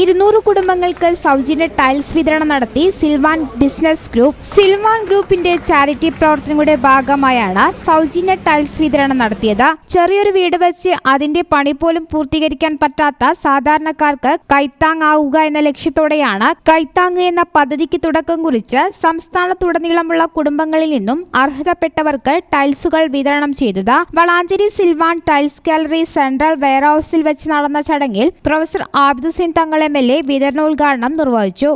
ഇരുന്നൂറ് കുടുംബങ്ങൾക്ക് സൗജന്യ ടൈൽസ് വിതരണം നടത്തി സിൽവാൻ ബിസിനസ് ഗ്രൂപ്പ്. സിൽവാൻ ഗ്രൂപ്പിന്റെ ചാരിറ്റി പ്രവർത്തനങ്ങളുടെ ഭാഗമായാണ് സൗജന്യ ടൈൽസ് വിതരണം നടത്തിയത്. ചെറിയൊരു വീട് വെച്ച് അതിന്റെ പണി പോലും പൂർത്തീകരിക്കാൻ പറ്റാത്ത സാധാരണക്കാർക്ക് കൈത്താങ്ങാവുക എന്ന ലക്ഷ്യത്തോടെയാണ് കൈത്താങ് എന്ന പദ്ധതിക്ക് തുടക്കം കുറിച്ച് സംസ്ഥാനത്തുടനീളമുള്ള കുടുംബങ്ങളിൽ നിന്നും അർഹതപ്പെട്ടവർക്ക് ടൈൽസുകൾ വിതരണം ചെയ്തത്. Valanchery Silvan tiles gallery central വെയർഹൌസിൽ വെച്ച് നടന്ന ചടങ്ങിൽ professor Abid Hussain Thangal M L A വിതരണോദ്ഘാടനം നിർവഹിച്ചു.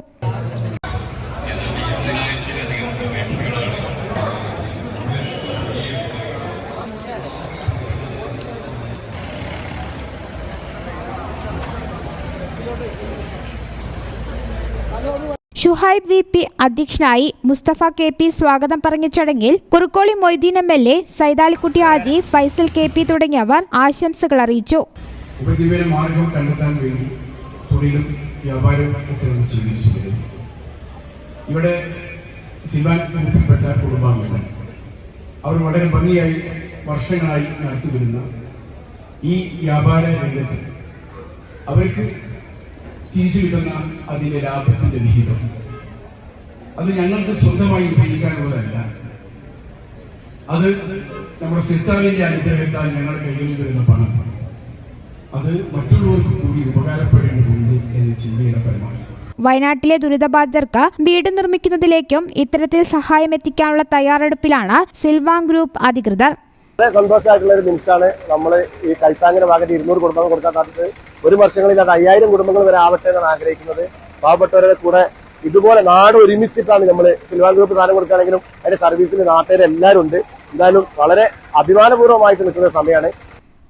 ഷുഹൈബ് വി പി അധ്യക്ഷനായി മുസ്തഫ കെ പി സ്വാഗതം പറഞ്ഞ ചടങ്ങിൽ Kurukkoli Moideen M L A Saithalikutty Haji Faisal K P തുടങ്ങിയവർ ആശംസകൾ അറിയിച്ചു. ഉപജീവന മാർഗം കണ്ടെത്താൻ വേണ്ടി തൊഴിലും വ്യാപാരവും ഒക്കെ നമ്മൾ സ്വീകരിച്ചു വരുന്നു ഇവിടെ സിവാൻ ഗ്രൂപ്പിൽപ്പെട്ട കുടുംബാംഗങ്ങൾ. അവർ വളരെ ഭംഗിയായി വർഷങ്ങളായി നടത്തി വരുന്ന ഈ വ്യാപാര രംഗത്ത് അവർക്ക് തിരിച്ചു കിട്ടുന്ന അതിന്റെ ലാഭത്തിന്റെ വിഹിതം. അത് ഞങ്ങൾക്ക് സ്വന്തമായി ഉപയോഗിക്കാനുള്ളതല്ല. അത് നമ്മുടെ സിത്താവിന്റെ അനുഗ്രഹത്താൽ ഞങ്ങളുടെ കയ്യിൽ വരുന്ന പണം. അത് മറ്റുള്ളവർക്ക് കൂടി ഉപകാരപ്പെടേണ്ടതുണ്ട് എന്ന ചിന്തയുടെ ഫലമാണ് വയനാട്ടിലെ ദുരിതബാധിതർക്ക് വീട് നിർമ്മിക്കുന്നതിലേക്കും ഇത്തരത്തിൽ സഹായം എത്തിക്കാനുള്ള തയ്യാറെടുപ്പിലാണ് സിൽവാങ് ഗ്രൂപ്പ് അധികൃതർ. വളരെ സന്തോഷമായിട്ടുള്ള ഒരു നിമിഷമാണ് നമ്മൾ ഈ കൈത്താങ്ങിന് ഭാഗത്ത് ഇരുന്നൂറ് കുടുംബങ്ങൾ കൊടുക്കാൻ സാധിച്ചത്. ഒരു വർഷങ്ങളിൽ അത് അയ്യായിരം കുടുംബങ്ങൾ വരെ ആവട്ടെ എന്നാണ് ആഗ്രഹിക്കുന്നത്. പാവപ്പെട്ടവരുടെ കൂടെ ഇതുപോലെ നാട് ഒരുമിച്ചിട്ടാണ് നമ്മൾ സിൽവാൻ ഗ്രൂപ്പ് സാധനം കൊടുക്കുകയാണെങ്കിലും അതിന്റെ സർവീസിൽ നാട്ടുകാരെല്ലാവരും ഉണ്ട്. എന്തായാലും വളരെ അഭിമാനപൂർവമായിട്ട് നിൽക്കുന്ന സമയമാണ്.